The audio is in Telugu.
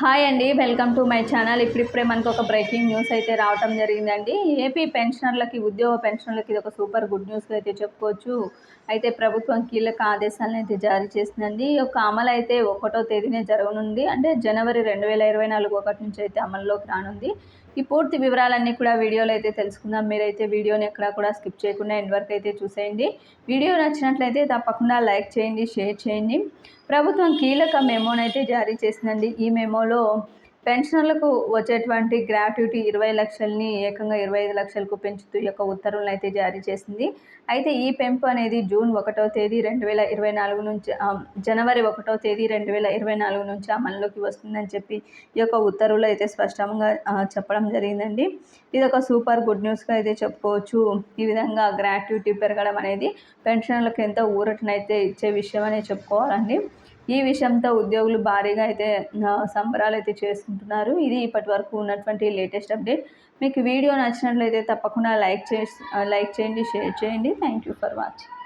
హాయ్ అండి వెల్కమ్ టు మై ఛానల్. ఇప్పుడిప్పుడే మనకు ఒక బ్రేకింగ్ న్యూస్ అయితే రావటం జరిగిందండి. ఏపీ పెన్షనర్లకి ఉద్యోగ పెన్షనర్లకి ఇది ఒక సూపర్ గుడ్ న్యూస్గా అయితే చెప్పుకోవచ్చు. అయితే ప్రభుత్వం కీలక ఆదేశాలను అయితే జారీ చేసిందండి. ఈ యొక్క అమలు అయితే ఒకటో తేదీనే జరగనుంది. అంటే జనవరి రెండు వేల ఇరవై నాలుగు ఒకటి నుంచి అయితే అమల్లోకి రానుంది. ఈ పూర్తి వివరాలన్నీ కూడా వీడియోలో అయితే తెలుసుకుందాం. మీరైతే వీడియోని ఎక్కడా కూడా స్కిప్ చేయకుండా ఎండ్ వరకు అయితే చూసేయండి. వీడియో నచ్చినట్లయితే తప్పకుండా లైక్ చేయండి షేర్ చేయండి. ప్రభుత్వం కీలక మెమోనైతే జారీ చేసిందండి. ఈ మెమోలో పెన్షనర్లకు వచ్చేటువంటి గ్రాట్యుటీ ఇరవై లక్షల్ని ఏకంగా ఇరవై ఐదు లక్షలకు పెంచుతూ యొక్క ఉత్తర్వులను అయితే జారీ చేసింది. అయితే ఈ పెంపు అనేది జూన్ ఒకటో తేదీ రెండు వేల ఇరవై నాలుగు నుంచి జనవరి ఒకటో తేదీ రెండు వేల ఇరవై నాలుగు నుంచి అమల్లోకి వస్తుందని చెప్పి ఈ యొక్క ఉత్తర్వులు అయితే స్పష్టంగా చెప్పడం జరిగిందండి. ఇది ఒక సూపర్ గుడ్ న్యూస్గా అయితే చెప్పుకోవచ్చు. ఈ విధంగా గ్రాట్యుటీ పెరగడం అనేది పెన్షన్లకు ఎంతో ఊరటనైతే ఇచ్చే విషయం అనే చెప్పుకోవాలండి. ఈ విషయంతో ఉద్యోగులు భారీగా అయితే సంబరాలు అయితే చేసుకుంటున్నారు. ఇది ఇప్పటి వరకు ఉన్నటువంటి లేటెస్ట్ అప్డేట్. మీకు వీడియో నచ్చినట్లయితే తప్పకుండా లైక్ చేసి లైక్ చేయండి షేర్ చేయండి. Thank you for watching.